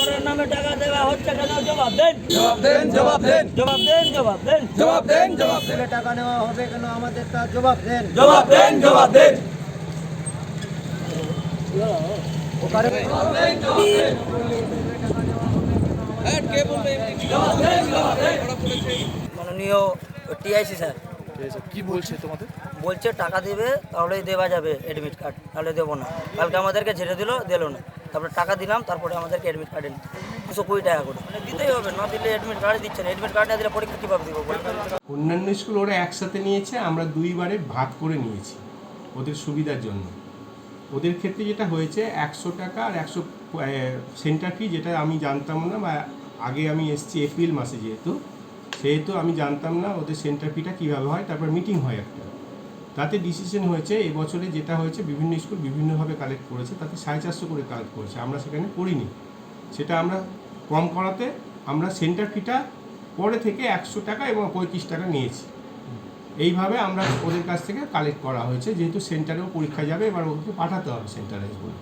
করার নামে টাকা দেওয়া হচ্ছে কেন? জবাব দেন। জবাব দেন জবাব দেন। জবাব দেন জবাব দেন। জবাব দেন জবাব দেন। টাকা নেওয়া হবে কেন? আমাদের তা জবাব দেন। জবাব দেন জবাব দেন। মাননীয় টিআইসি স্যার। কি বলছে তোমাদের? বলছে টাকা দিবে তাহলেই দেওয়া যাবে অ্যাডমিট কার্ড তাহলে দেবো না। কালকে আমাদেরকে ছেড়ে দিল দিল না। তারপরে টাকা দিলাম তারপরে আমাদেরকে অ্যাডমিট কার্ডে দুশো কুড়ি টাকা করে। মানে দিতেই হবে না দিলে অ্যাডমিট কার্ড দিচ্ছে না। অ্যাডমিট কার্ড না দিলে পরীক্ষা কীভাবে দিব অন্যান্য স্কুল ওরা একসাথে নিয়েছে আমরা দুইবারে ভাগ করে নিয়েছি ওদের সুবিধার জন্য। ওদের ক্ষেত্রে যেটা হয়েছে একশো টাকা আর একশো সেন্টার ফি যেটা আমি জানতাম না বা আগে আমি এসেছি এপ্রিল মাসে যেহেতু সেহেতু আমি জানতাম না ওদের সেন্টার ফিটা কীভাবে হয়। তারপর মিটিং হয় একটা। তাতে ডিসিশন হয়েছে এবছরে যেটা হয়েছে, বিভিন্ন স্কুল বিভিন্নভাবে কালেক্ট করেছে, তাতে সাড়ে চারশো করে কালেক্ট করেছে। আমরা সেখানে করিনি সেটা আমরা কম করাতে আমরা সেন্টার ফিটা পরে থেকে একশো টাকা এবং পঁয়ত্রিশ টাকা নিয়েছি। এইভাবে আমরা ওদের কাছ থেকে কালেক্ট করা হয়েছে, যেহেতু সেন্টারেও পরীক্ষা যাবে, এবার ওদেরকে পাঠাতে হবে সেন্টারে বলে।